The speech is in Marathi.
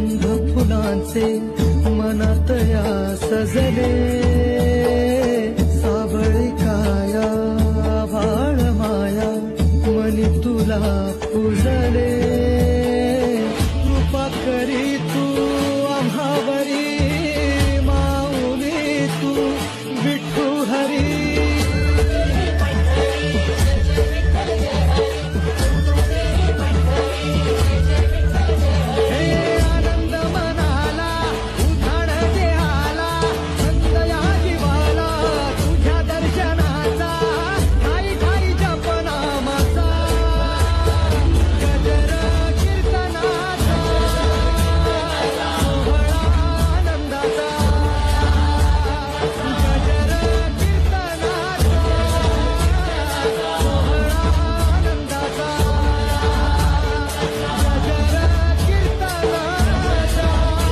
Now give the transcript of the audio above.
गंध फुलांचे मनात या सजले. साबळिकाया भाळ माया मनी तुला पुजले. कृपा करी तू